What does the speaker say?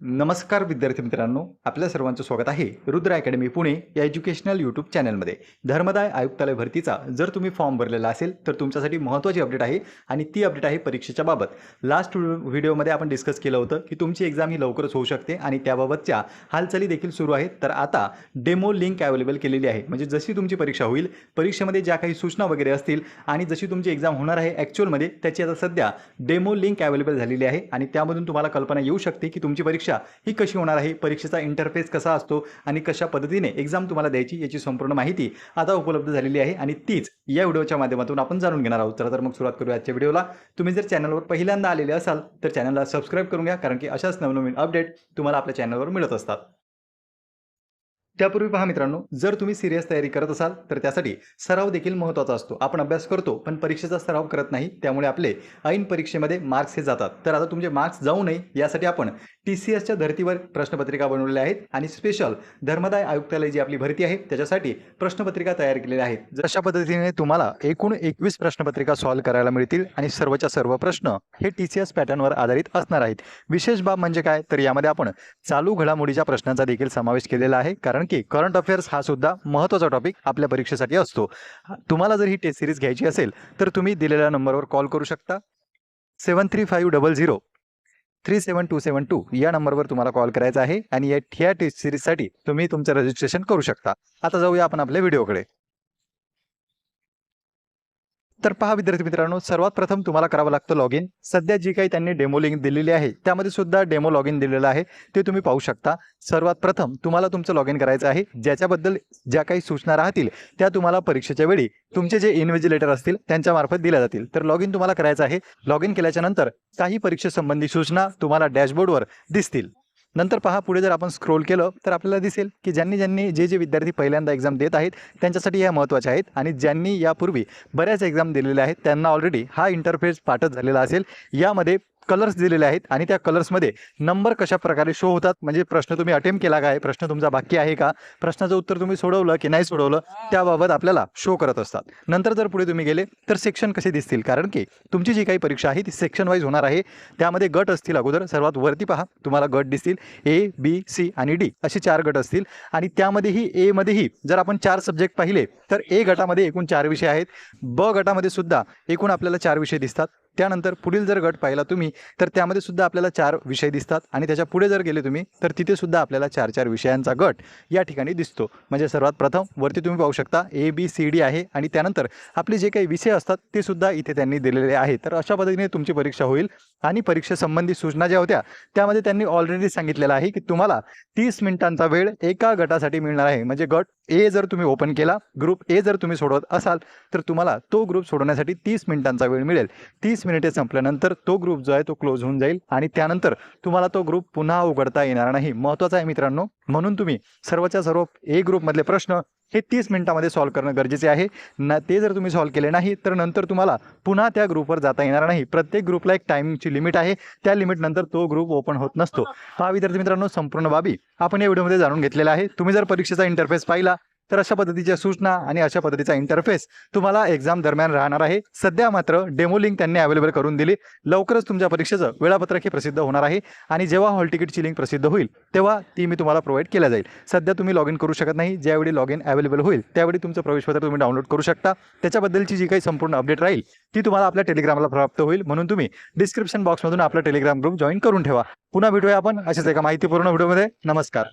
नमस्कार विद्यार्थी मित्रांनो आपल्या सर्वांचं स्वागत आहे रुद्र अकॅडमी पुणे या एज्युकेशनल यूट्यूब चॅनलमध्ये. धर्मदाय आयुक्तालय भरतीचा जर तुम्ही फॉर्म भरलेला असेल तर तुमच्यासाठी महत्त्वाची अपडेट आहे आणि ती अपडेट आहे परीक्षेच्या बाबत. लास्ट व्हिडिओमध्ये आपण डिस्कस केलं होतं की तुमची एक्झाम ही लवकरच होऊ शकते आणि त्याबाबतच्या हालचाली देखील सुरू आहेत. तर आता डेमो लिंक अवेलेबल केलेली आहे. म्हणजे जशी तुमची परीक्षा होईल परीक्षेमध्ये ज्या काही सूचना वगैरे असतील आणि जशी तुमची एक्झाम होणार आहे ॲक्च्युअलमध्ये त्याची आता सध्या डेमो लिंक अवेलेबल झालेली आहे आणि त्यामधून तुम्हाला कल्पना येऊ शकते की तुमची परीक्षा ही कशी होणार आहे? परीक्षेचा इंटरफेस कसा असतो? आणि कशा पद्धतीने एक्झाम तुम्हाला द्यायची याची संपूर्ण माहिती आता उपलब्ध झालेली आहे आणि तीच या व्हिडिओच्या माध्यमातून आपण जाणून घेणार आहोत. चला तर मग सुरुवात करूया आजच्या व्हिडिओला. तुम्ही जर चॅनलवर पहिल्यांदा आलेले असाल तर चॅनलला सबस्क्राईब करून घ्या कारण की अशाच नवनवीन अपडेट तुम्हाला आपल्या चॅनलवर मिळत असतात. त्यापूर्वी पहा मित्रांनो जर तुम्ही सिरियस तयारी करत असाल तर त्यासाठी सराव देखील महत्त्वाचा असतो. आपण अभ्यास करतो पण परीक्षेचा सराव करत नाही त्यामुळे आपले ऐन परीक्षेमध्ये मार्क्स हे जातात. तर आता तुमचे मार्क्स जाऊ नये यासाठी आपण टी सी एसच्या धर्तीवर प्रश्नपत्रिका बनवलेल्या आहेत आणि स्पेशल धर्मदाय आयुक्तालय जी आपली भरती आहे त्याच्यासाठी प्रश्नपत्रिका तयार केलेल्या आहेत. जशा पद्धतीने तुम्हाला एकूण एकवीस प्रश्नपत्रिका सॉल्व्ह करायला मिळतील आणि सर्वच्या सर्व प्रश्न हे टी सी एस पॅटर्नवर आधारित असणार आहेत. विशेष बाब म्हणजे काय? तर यामध्ये आपण चालू घडामोडीच्या प्रश्नांचा देखील समावेश केलेला आहे कारण की करंट अफेअर्स हा सुद्धा महत्त्वाचा टॉपिक आपल्या परीक्षेसाठी असतो. तुम्हाला जर ही टेस्ट सिरीज घ्यायची असेल तर तुम्ही दिलेल्या नंबरवर कॉल करू शकता. Seven three five double zero three seven two seven two या नंबरवर तुम्हाला कॉल करायचा आहे आणि या ह्या टेस्ट सिरीजसाठी तुम्ही तुमचं रजिस्ट्रेशन करू शकता. आता जाऊया आपण आपल्या व्हिडिओकडे तर पहा विद्यार्थी मित्रांनो सर्वात प्रथम तुम्हाला करावं लागतं लॉग इन सध्या जी काही त्यांनी डेमो लिंक दिलेली आहे त्यामध्ये सुद्धा डेमो लॉग इन दिलेलं आहे. ते तुम्ही पाहू शकता. सर्वात प्रथम तुम्हाला तुमचं लॉग इन करायचं आहे. ज्याच्याबद्दल ज्या काही सूचना राहतील त्या तुम्हाला परीक्षेच्या वेळी तुमचे जे इन्व्हिजिलेटर असतील त्यांच्यामार्फत दिल्या जातील. तर लॉग इन तुम्हाला करायचं आहे. लॉग इन केल्याच्यानंतर काही परीक्षेसंबंधी सूचना तुम्हाला डॅशबोर्डवर दिसतील. नंतर पहा पुढे जर आपण स्क्रोल केलं तर आपल्याला दिसेल की ज्यांनी ज्यांनी जे जे विद्यार्थी पहिल्यांदा एक्झाम देत आहेत त्यांच्यासाठी ह्या महत्त्वाच्या आहेत आणि ज्यांनी यापूर्वी बऱ्याच एक्झाम दिलेल्या आहेत त्यांना ऑलरेडी हा इंटरफेस पाठच झालेला असेल. यामध्ये कलर्स दिलेले आहेत आणि त्या कलर्समध्ये नंबर कशा प्रकारे शो होतात? म्हणजे प्रश्न तुम्ही अटेम्प्ट केला काय प्रश्न तुमचा बाकी आहे का? प्रश्नाचं उत्तर तुम्ही सोडवलं की नाही सोडवलं त्याबाबत आपल्याला शो करत असतात. नंतर जर पुढे तुम्ही गेले तर सेक्शन कसे दिसतील? कारण की तुमची जी काही परीक्षा आहे ती सेक्शन वाईज होणार आहे. त्यामध्ये गट असतील अगोदर. सर्वात वरती पहा तुम्हाला गट दिसतील. ए बी सी आणि डी असे चार गट असतील. आणि त्यामध्येही एमध्येही जर आपण चार सब्जेक्ट पाहिले तर ए गटामध्ये एकूण चार विषय आहेत. ब गटामध्ये सुद्धा एकूण आपल्याला चार विषय दिसतात. त्यानंतर पुढील जर गट पाहिला तुम्ही तर त्यामध्ये सुद्धा आपल्याला चार विषय दिसतात आणि त्याच्या पुढे जर गेले तुम्ही तर तिथे सुद्धा आपल्याला चार चार विषयांचा गट या ठिकाणी दिसतो. म्हणजे सर्वात प्रथम वरती तुम्ही पाहू शकता ए बी सी डी आहे आणि त्यानंतर आपले जे काही विषय असतात ते सुद्धा इथे त्यांनी दिलेले आहेत. तर अशा पद्धतीने तुमची परीक्षा होईल आणि परीक्षेसंबंधी सूचना ज्या होत्या त्यामध्ये त्यांनी ऑलरेडी सांगितलेलं आहे की तुम्हाला तीस मिनिटांचा वेळ एका गटासाठी मिळणार आहे. म्हणजे गट ए जर तुम्ही ओपन केला ग्रुप ए जर तुम्ही सोडवत असाल तर तुम्हाला तो ग्रुप सोडवण्यासाठी तीस मिनिटांचा वेळ मिळेल. तीस तीस मिनिटे संपल्यानंतर तो ग्रुप जो आहे तो क्लोज होऊन जाईल आणि त्यानंतर तुम्हाला तो ग्रुप पुन्हा उघडता येणार नाही. महत्त्वाचा आहे मित्रांनो म्हणून तुम्ही सर्वच्या सर्व ए ग्रुपमधले प्रश्न हे तीस मिनिटामध्ये सॉल्व्ह करणं गरजेचे आहे. ना ते जर तुम्ही सॉल्व्ह केले नाही तर नंतर तुम्हाला पुन्हा त्या ग्रुपवर जाता येणार नाही. प्रत्येक ग्रुपला एक टाईमची लिमिट आहे. त्या लिमिटनंतर तो ग्रुप ओपन होत नसतो. हा विद्यार्थी मित्रांनो संपूर्ण बाबी आपण या व्हिडिओमध्ये जाणून घेतलेला आहे. तुम्ही जर परीक्षेचा इंटरफेस पाहिला तर अशा पद्धतीच्या सूचना आणि अशा पद्धतीचा इंटरफेस तुम्हाला एक्झाम दरम्यान राहणार आहे. सध्या मात्र डेमो लिंक त्यांनी अवेलेबल करून दिली. लवकरच तुमच्या परीक्षेचं वेळापत्रक हे प्रसिद्ध होणार आहे आणि जेव्हा हॉल तिकीटची लिंक प्रसिद्ध होईल तेव्हा ती मी तुम्हाला प्रोव्हाइड केल्या जाईल. सध्या तुम्ही लॉग इन करू शकत नाही. ज्यावेळी लॉग इन अवेलेबल होईल त्यावेळी तुमचं प्रवेशपत्र तुम्ही डाउनलोड करू शकता. त्याच्याबद्दलची जी काही संपूर्ण अपडेट राहील ती तुम्हाला आपल्या टेलिग्रामला प्राप्त होईल. म्हणून तुम्ही डिस्क्रिप्शन बॉक्समधून आपला टेलिग्राम ग्रुप जॉईन करून ठेवा. पुन्हा भेटूया आपण अशाच एका माहितीपूर्ण व्हिडिओमध्ये नमस्कार.